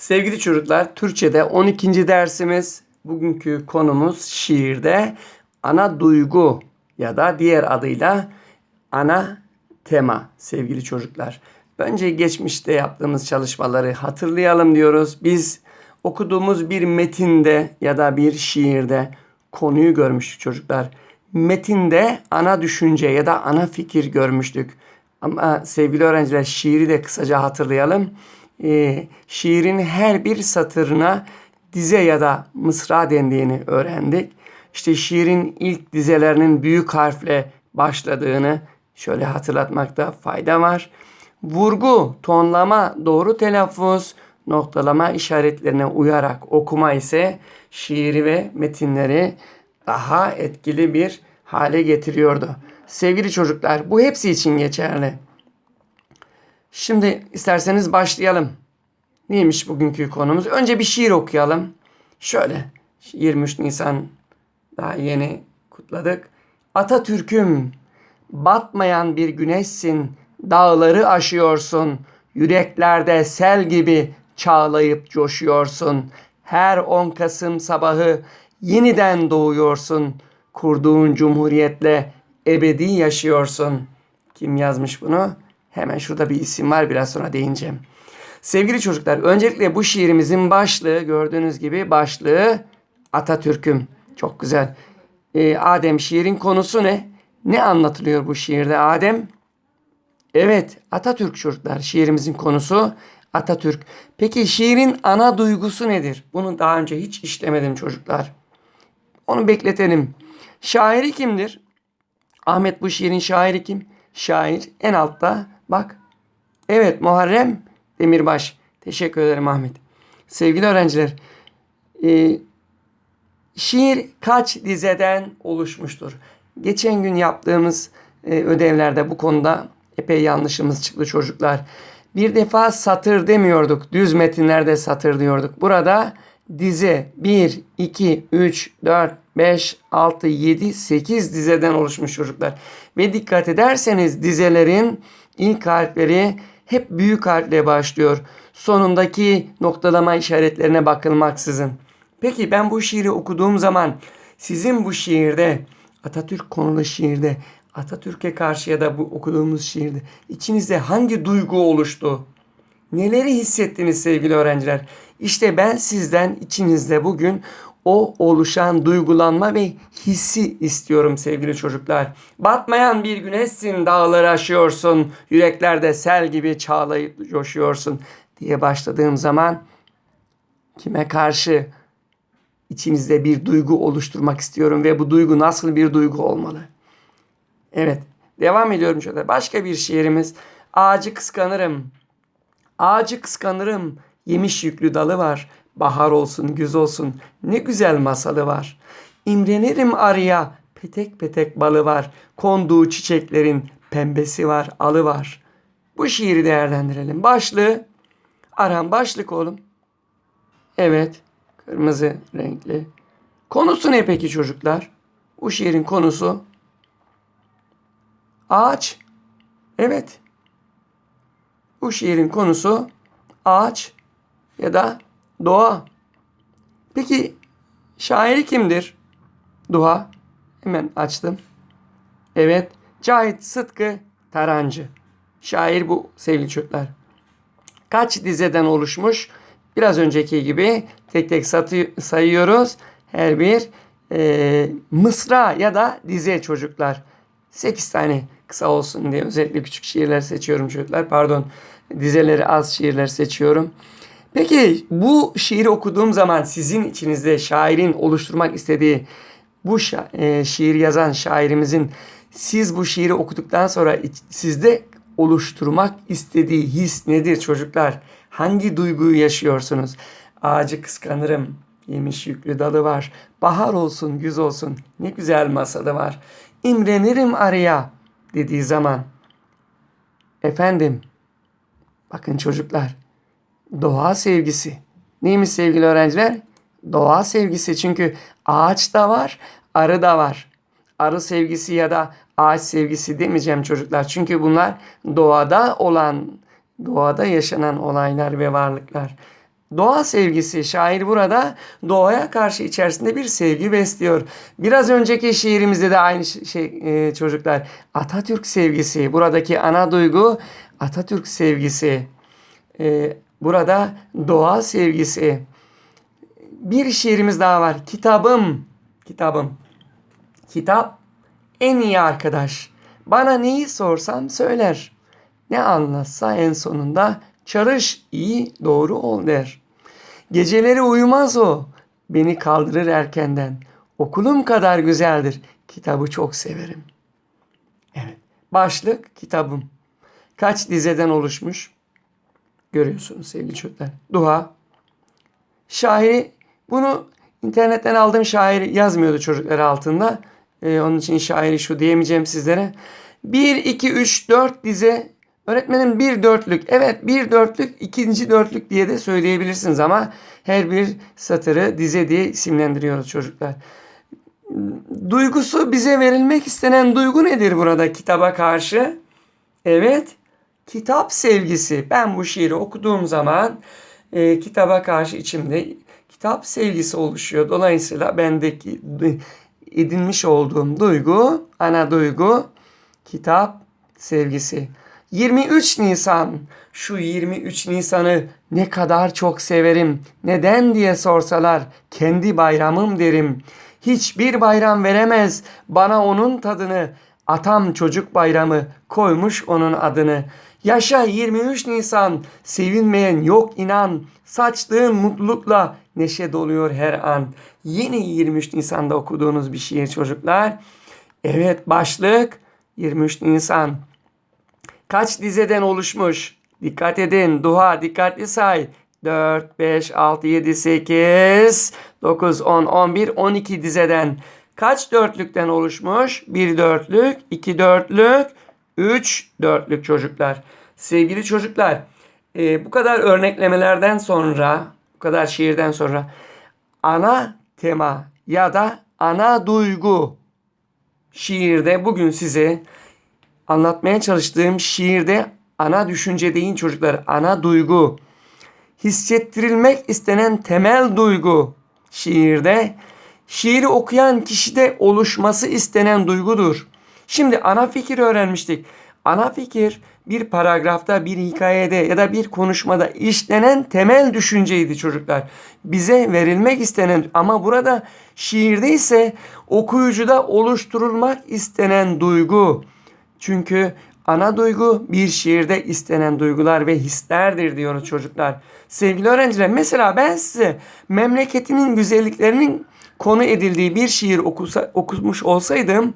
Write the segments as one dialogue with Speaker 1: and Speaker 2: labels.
Speaker 1: Sevgili çocuklar, Türkçe'de 12. dersimiz. Bugünkü konumuz şiirde ana duygu ya da diğer adıyla ana tema sevgili çocuklar. Önce geçmişte yaptığımız çalışmaları hatırlayalım diyoruz. Biz okuduğumuz bir metinde ya da bir şiirde konuyu görmüştük çocuklar. Metinde ana düşünce ya da ana fikir görmüştük. Ama sevgili öğrenciler şiiri de kısaca hatırlayalım. Ee, şiirin her bir satırına dize ya da mısra dendiğini öğrendik. İşte şiirin ilk dizelerinin büyük harfle başladığını şöyle hatırlatmakta fayda var. Vurgu, tonlama, doğru telaffuz, noktalama işaretlerine uyarak okuma ise şiiri ve metinleri daha etkili bir hale getiriyordu. Sevgili çocuklar bu hepsi için geçerli. Şimdi isterseniz başlayalım. Neymiş bugünkü konumuz? Önce bir şiir okuyalım. Şöyle 23 Nisan daha yeni kutladık. Atatürk'üm batmayan bir güneşsin, dağları aşıyorsun, yüreklerde sel gibi çağlayıp coşuyorsun. Her 10 Kasım sabahı yeniden doğuyorsun. Kurduğun cumhuriyetle ebedi yaşıyorsun. Kim yazmış bunu? Hemen şurada bir isim var biraz sonra değineceğim. Sevgili çocuklar öncelikle bu şiirimizin başlığı gördüğünüz gibi başlığı Atatürk'üm. Çok güzel. Ee, Adem şiirin konusu ne? Ne anlatılıyor bu şiirde Adem? Evet Atatürk çocuklar şiirimizin konusu Atatürk. Peki şiirin ana duygusu nedir? Bunu daha önce hiç işlemedim çocuklar. Onu bekletelim. Şairi kimdir? Ahmet bu şiirin şairi kim? Şair en altta bak. Evet Muharrem Demirbaş. Teşekkür ederim Ahmet. Sevgili öğrenciler. E, şiir kaç dizeden oluşmuştur? Geçen gün yaptığımız e, ödevlerde bu konuda epey yanlışımız çıktı çocuklar. Bir defa satır demiyorduk. Düz metinlerde satır diyorduk. Burada dize 1, 2, 3, 4, 5, 6, 7, 8 dizeden oluşmuş çocuklar. Ve dikkat ederseniz dizelerin ilk harfleri hep büyük harfle başlıyor. Sonundaki noktalama işaretlerine bakılmaksızın. Peki ben bu şiiri okuduğum zaman sizin bu şiirde Atatürk konulu şiirde Atatürk'e karşı ya da bu okuduğumuz şiirde içinizde hangi duygu oluştu? Neleri hissettiniz sevgili öğrenciler? İşte ben sizden içinizde bugün o oluşan duygulanma ve hissi istiyorum sevgili çocuklar. Batmayan bir güneşsin, dağları aşıyorsun, yüreklerde sel gibi çağlayıp coşuyorsun diye başladığım zaman kime karşı içinizde bir duygu oluşturmak istiyorum ve bu duygu nasıl bir duygu olmalı? Evet, devam ediyorum şöyle. Başka bir şiirimiz. Ağacı kıskanırım. Ağacı kıskanırım. Yemiş yüklü dalı var. Bahar olsun, güz olsun. Ne güzel masalı var. İmrenirim arıya. Petek petek balı var. Konduğu çiçeklerin pembesi var, alı var. Bu şiiri değerlendirelim. Başlığı. Aram başlık oğlum. Evet. Kırmızı renkli. Konusu ne peki çocuklar? Bu şiirin konusu ağaç. Evet. Bu şiirin konusu ağaç ya da doğa. Peki şairi kimdir? Doğa. Hemen açtım. Evet. Cahit Sıtkı Tarancı. Şair bu sevgili çocuklar. Kaç dizeden oluşmuş? Biraz önceki gibi tek tek satı, sayıyoruz. Her bir e, mısra ya da dize çocuklar. 8 tane kısa olsun diye özellikle küçük şiirler seçiyorum çocuklar. Pardon dizeleri az şiirler seçiyorum. Peki bu şiiri okuduğum zaman sizin içinizde şairin oluşturmak istediği bu şa- e, şiir yazan şairimizin siz bu şiiri okuduktan sonra sizde oluşturmak istediği his nedir çocuklar? Hangi duyguyu yaşıyorsunuz? Ağacı kıskanırım. Yemiş yüklü dalı var. Bahar olsun, güz olsun. Ne güzel masalı var. İmrenirim arıya dediği zaman. Efendim, bakın çocuklar, doğa sevgisi. Neymiş sevgili öğrenciler? Doğa sevgisi. Çünkü ağaç da var, arı da var. Arı sevgisi ya da ağaç sevgisi demeyeceğim çocuklar. Çünkü bunlar doğada olan, doğada yaşanan olaylar ve varlıklar. Doğa sevgisi. Şair burada doğaya karşı içerisinde bir sevgi besliyor. Biraz önceki şiirimizde de aynı şey e, çocuklar. Atatürk sevgisi. Buradaki ana duygu Atatürk sevgisi. E, burada doğa sevgisi. Bir şiirimiz daha var. Kitabım. Kitabım. Kitap en iyi arkadaş. Bana neyi sorsam söyler. Ne anlatsa en sonunda çalış iyi doğru ol der. Geceleri uyumaz o. Beni kaldırır erkenden. Okulum kadar güzeldir. Kitabı çok severim. Evet. Başlık kitabım. Kaç dizeden oluşmuş? Görüyorsunuz sevgili çocuklar. Duha. Şairi bunu internetten aldığım şair yazmıyordu çocuklar altında. Ee, onun için şairi şu diyemeyeceğim sizlere. 1, 2, 3, 4 dize Öğretmenim bir dörtlük. Evet bir dörtlük ikinci dörtlük diye de söyleyebilirsiniz ama her bir satırı dize diye isimlendiriyoruz çocuklar. Duygusu bize verilmek istenen duygu nedir burada kitaba karşı? Evet kitap sevgisi. Ben bu şiiri okuduğum zaman e, kitaba karşı içimde kitap sevgisi oluşuyor. Dolayısıyla bendeki edinmiş olduğum duygu, ana duygu kitap sevgisi. 23 Nisan. Şu 23 Nisan'ı ne kadar çok severim. Neden diye sorsalar kendi bayramım derim. Hiçbir bayram veremez bana onun tadını. Atam çocuk bayramı koymuş onun adını. Yaşa 23 Nisan, sevinmeyen yok inan. Saçtığın mutlulukla neşe doluyor her an. Yine 23 Nisan'da okuduğunuz bir şiir çocuklar. Evet başlık 23 Nisan. Kaç dizeden oluşmuş? Dikkat edin. Duha dikkatli say. 4, 5, 6, 7, 8, 9, 10, 11, 12 dizeden. Kaç dörtlükten oluşmuş? Bir dörtlük, iki dörtlük, üç dörtlük çocuklar. Sevgili çocuklar, e, bu kadar örneklemelerden sonra, bu kadar şiirden sonra ana tema ya da ana duygu şiirde bugün size anlatmaya çalıştığım şiirde ana düşünce değil çocuklar, ana duygu. Hissettirilmek istenen temel duygu şiirde, şiiri okuyan kişide oluşması istenen duygudur. Şimdi ana fikir öğrenmiştik. Ana fikir bir paragrafta, bir hikayede ya da bir konuşmada işlenen temel düşünceydi çocuklar. Bize verilmek istenen ama burada şiirde ise okuyucuda oluşturulmak istenen duygu. Çünkü ana duygu bir şiirde istenen duygular ve hislerdir diyoruz çocuklar. Sevgili öğrenciler mesela ben size memleketinin güzelliklerinin konu edildiği bir şiir okusa, okumuş olsaydım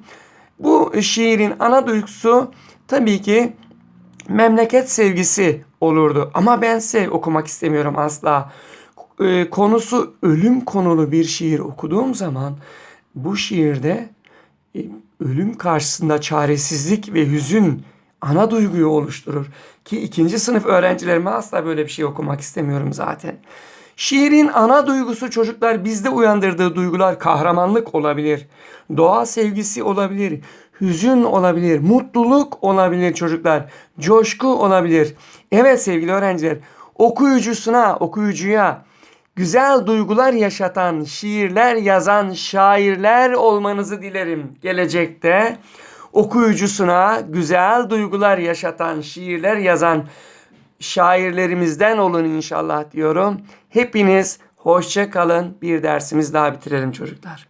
Speaker 1: bu şiirin ana duygusu tabii ki memleket sevgisi olurdu. Ama ben size okumak istemiyorum asla. Ee, konusu ölüm konulu bir şiir okuduğum zaman bu şiirde e, ölüm karşısında çaresizlik ve hüzün ana duyguyu oluşturur. Ki ikinci sınıf öğrencilerime asla böyle bir şey okumak istemiyorum zaten. Şiirin ana duygusu çocuklar bizde uyandırdığı duygular kahramanlık olabilir. Doğa sevgisi olabilir. Hüzün olabilir. Mutluluk olabilir çocuklar. Coşku olabilir. Evet sevgili öğrenciler okuyucusuna, okuyucuya güzel duygular yaşatan, şiirler yazan şairler olmanızı dilerim gelecekte. Okuyucusuna güzel duygular yaşatan, şiirler yazan şairlerimizden olun inşallah diyorum. Hepiniz hoşça kalın. Bir dersimiz daha bitirelim çocuklar.